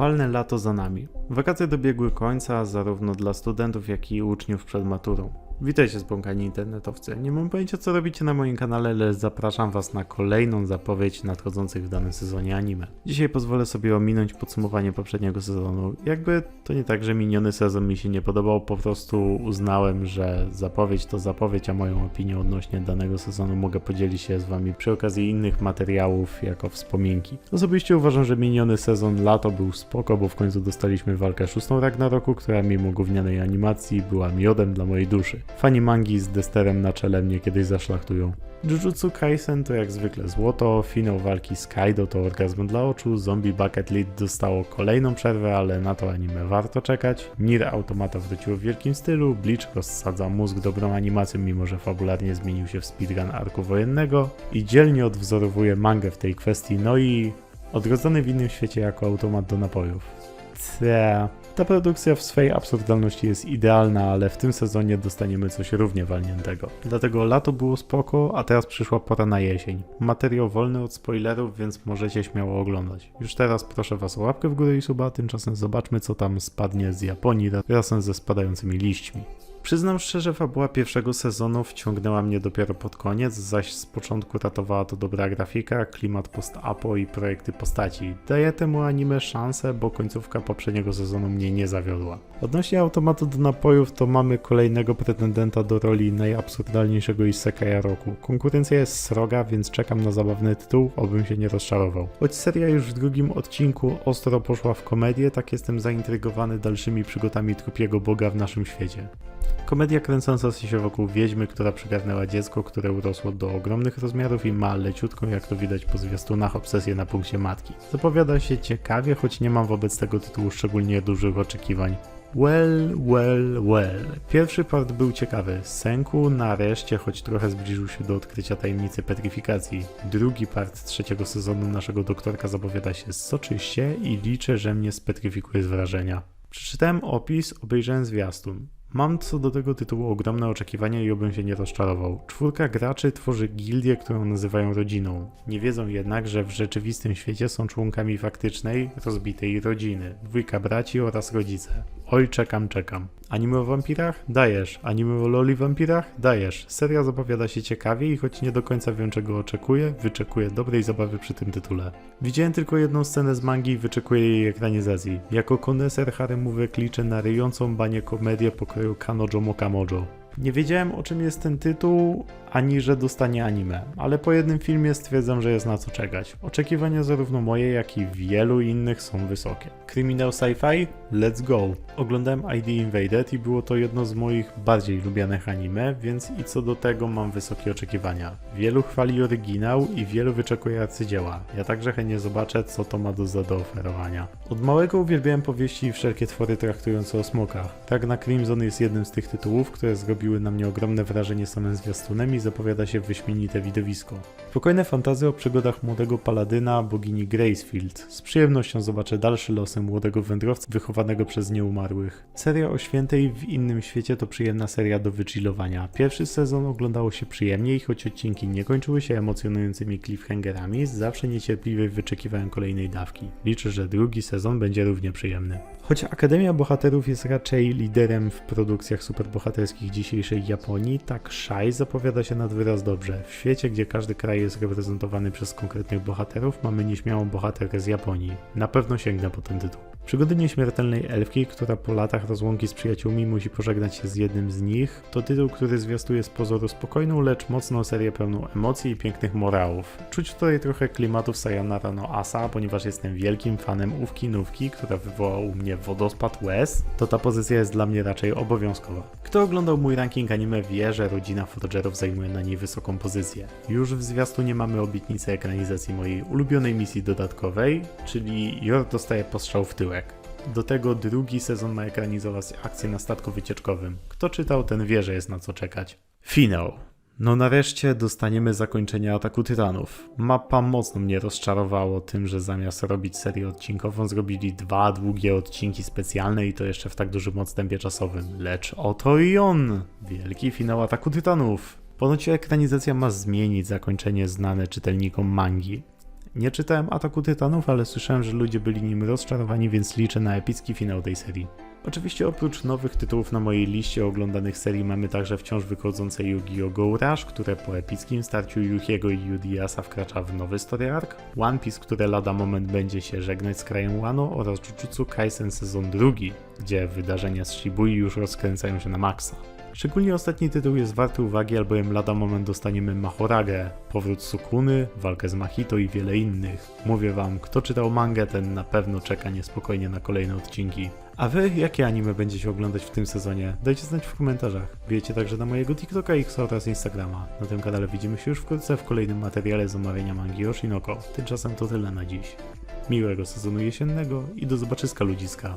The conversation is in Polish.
Upalne lato za nami. Wakacje dobiegły końca zarówno dla studentów, jak i uczniów przed maturą. Witajcie zbłąkani internetowcy. Nie mam pojęcia co robicie na moim kanale, ale zapraszam was na kolejną zapowiedź nadchodzących w danym sezonie anime. Dzisiaj pozwolę sobie ominąć podsumowanie poprzedniego sezonu. Jakby to nie tak, że miniony sezon mi się nie podobał, po prostu uznałem, że zapowiedź to zapowiedź, a moją opinię odnośnie danego sezonu mogę podzielić się z wami przy okazji innych materiałów jako wspominki. Osobiście uważam, że miniony sezon lato był spoko, bo w końcu dostaliśmy walkę szóstą Ragnaroku, która mimo gównianej animacji była miodem dla mojej duszy. Fani mangi z Desterem na czele mnie kiedyś zaszlachtują. Jujutsu Kaisen to jak zwykle złoto, finał walki z Kaido to orgazm dla oczu, Zombie Bucket Lead dostało kolejną przerwę, ale na to anime warto czekać, Nier Automata wróciło w wielkim stylu, Bleach rozsadza mózg dobrą animacją, mimo że fabularnie zmienił się w speedrun arku wojennego i dzielnie odwzorowuje mangę w tej kwestii, no i odrodzony w innym świecie jako automat do napojów. Cia. Ta produkcja w swej absurdalności jest idealna, ale w tym sezonie dostaniemy coś równie walniętego. Dlatego lato było spoko, a teraz przyszła pora na jesień. Materiał wolny od spoilerów, więc możecie śmiało oglądać. Już teraz proszę was o łapkę w górę i suba, tymczasem zobaczmy co tam spadnie z Japonii razem ze spadającymi liśćmi. Przyznam szczerze, fabuła pierwszego sezonu wciągnęła mnie dopiero pod koniec, zaś z początku ratowała to dobra grafika, klimat post-apo i projekty postaci. Daję temu anime szansę, bo końcówka poprzedniego sezonu mnie nie zawiodła. Odnośnie automatu do napojów, to mamy kolejnego pretendenta do roli najabsurdalniejszego Isekaja roku. Konkurencja jest sroga, więc czekam na zabawny tytuł, obym się nie rozczarował. Choć seria już w drugim odcinku ostro poszła w komedię, tak jestem zaintrygowany dalszymi przygodami trupiego boga w naszym świecie. Komedia kręcąca się wokół wiedźmy, która przygarnęła dziecko, które urosło do ogromnych rozmiarów i ma leciutką, jak to widać po zwiastunach, obsesję na punkcie matki. Zapowiada się ciekawie, choć nie mam wobec tego tytułu szczególnie dużych oczekiwań. Well, well, well. Pierwszy part był ciekawy. Senku nareszcie choć trochę zbliżył się do odkrycia tajemnicy petryfikacji. Drugi part trzeciego sezonu naszego doktorka zapowiada się soczyście i liczę, że mnie spetryfikuje z wrażenia. Przeczytałem opis, obejrzałem zwiastun. Mam co do tego tytułu ogromne oczekiwania i obym się nie rozczarował. Czwórka graczy tworzy gildię, którą nazywają rodziną. Nie wiedzą jednak, że w rzeczywistym świecie są członkami faktycznej, rozbitej rodziny. Dwójka braci oraz rodzice. Oj, czekam, czekam. Anime o wampirach? Dajesz. Anime o loli wampirach? Dajesz. Seria zapowiada się ciekawie i choć nie do końca wiem czego oczekuję, wyczekuję dobrej zabawy przy tym tytule. Widziałem tylko jedną scenę z mangi i wyczekuję jej ekranizacji. Jako koneser haremówek liczę na ryjącą banie komedię pokroju Kanojo Mokamojo. Nie wiedziałem o czym jest ten tytuł, ani że dostanie anime, ale po jednym filmie stwierdzam, że jest na co czekać. Oczekiwania zarówno moje, jak i wielu innych są wysokie. Kryminał sci-fi? Let's go! Oglądałem ID Invaded i było to jedno z moich bardziej lubianych anime, więc i co do tego mam wysokie oczekiwania. Wielu chwali oryginał i wielu wyczekuje arcydzieła. Ja także chętnie zobaczę, co to ma do zaoferowania. Od małego uwielbiałem powieści i wszelkie twory traktujące o smokach. Tak na Crimson jest jednym z tych tytułów, które zrobiły na mnie ogromne wrażenie samym zwiastunem i zapowiada się wyśmienite widowisko. Spokojne fantazy o przygodach młodego paladyna, bogini Gracefield. Z przyjemnością zobaczę dalsze losy młodego wędrowca wychowanego przez nieumarłych. Seria o świętej w innym świecie to przyjemna seria do wychillowania. Pierwszy sezon oglądało się przyjemnie i choć odcinki nie kończyły się emocjonującymi cliffhangerami, zawsze niecierpliwie wyczekiwałem kolejnej dawki. Liczę, że drugi sezon będzie równie przyjemny. Choć Akademia Bohaterów jest raczej liderem w produkcjach superbohaterskich dzisiejszej Japonii, tak Shai zapowiada się nad wyraz dobrze. W świecie, gdzie każdy kraj jest reprezentowany przez konkretnych bohaterów, mamy nieśmiałą bohaterkę z Japonii. Na pewno sięgnę po ten tytuł. Przygody nieśmiertelnej elfki, która po latach rozłąki z przyjaciółmi musi pożegnać się z jednym z nich, to tytuł, który zwiastuje z pozoru spokojną, lecz mocną serię pełną emocji i pięknych morałów. Czuć tutaj trochę klimatów Sayonara no Asa, ponieważ jestem wielkim fanem ówki nówki, która wywołała u mnie wodospad łez, to ta pozycja jest dla mnie raczej obowiązkowa. Kto oglądał mój ranking anime wie, że rodzina Forgerów zajmuje na niej wysoką pozycję. Już w zwiastunie mamy obietnicę ekranizacji mojej ulubionej misji dodatkowej, czyli Yor dostaje postrzał w tyłek. Do tego drugi sezon ma ekranizować akcję na statku wycieczkowym. Kto czytał, ten wie, że jest na co czekać. Finał. No nareszcie dostaniemy zakończenie Ataku Tytanów. Mapa mocno mnie rozczarowało tym, że zamiast robić serię odcinkową zrobili dwa długie odcinki specjalne i to jeszcze w tak dużym odstępie czasowym. Lecz oto i on! Wielki finał Ataku Tytanów. Ponoć ekranizacja ma zmienić zakończenie znane czytelnikom mangi. Nie czytałem Ataku Tytanów, ale słyszałem, że ludzie byli nim rozczarowani, więc liczę na epicki finał tej serii. Oczywiście oprócz nowych tytułów na mojej liście oglądanych serii mamy także wciąż wychodzące Yu-Gi-Oh! Go Rush, które po epickim starciu Yuhiego i Yudiasa wkracza w nowy story arc, One Piece, które lada moment będzie się żegnać z krajem Wano oraz Jujutsu Kaisen sezon drugi, gdzie wydarzenia z Shibui już rozkręcają się na maksa. Szczególnie ostatni tytuł jest warty uwagi, albowiem lada moment dostaniemy Mahoragę, powrót Sukuny, walkę z Mahito i wiele innych. Mówię wam, kto czytał mangę, ten na pewno czeka niespokojnie na kolejne odcinki. A wy, jakie anime będziecie oglądać w tym sezonie? Dajcie znać w komentarzach. Wiecie także na mojego TikToka, X oraz Instagrama. Na tym kanale widzimy się już wkrótce w kolejnym materiale z omawiania mangi Oshinoko. Tymczasem to tyle na dziś. Miłego sezonu jesiennego i do zobaczyska ludziska.